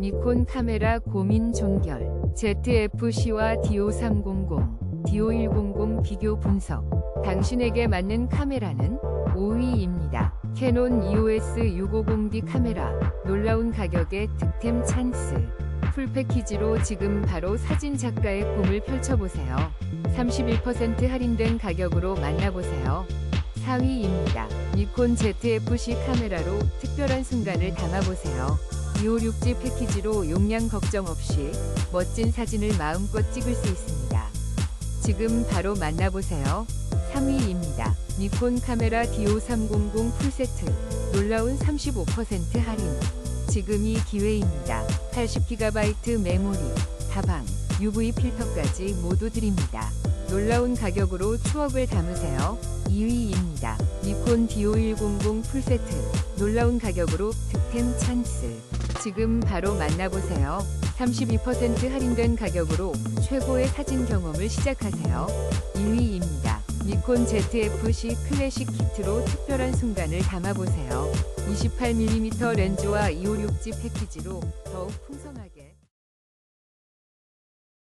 니콘 카메라 고민 종결 ZF-C와 D5300, D5100 비교 분석 당신에게 맞는 카메라는 5위입니다. 캐논 EOS 650D 카메라 놀라운 가격에 득템 찬스 풀 패키지로 지금 바로 사진 작가의 꿈을 펼쳐보세요. 31% 할인된 가격으로 만나보세요. 4위입니다. 니콘 ZF-C 카메라로 특별한 순간을 담아보세요. 256G 패키지로 용량 걱정 없이 멋진 사진을 마음껏 찍을 수 있습니다. 지금 바로 만나보세요. 3위입니다. 니콘 카메라 D5300 풀세트 놀라운 35% 할인 지금 이 기회입니다. 80GB 메모리, 다방, UV 필터까지 모두 드립니다. 놀라운 가격으로 추억을 담으세요. 2위입니다. 니콘 D5100 풀세트 놀라운 가격으로 득템 찬스 지금 바로 만나보세요. 32% 할인된 가격으로 최고의 사진 경험을 시작하세요. 1위입니다. 니콘 ZF-C 클래식 키트로 특별한 순간을 담아보세요. 28mm 렌즈와 256G 패키지로 더욱 풍성하게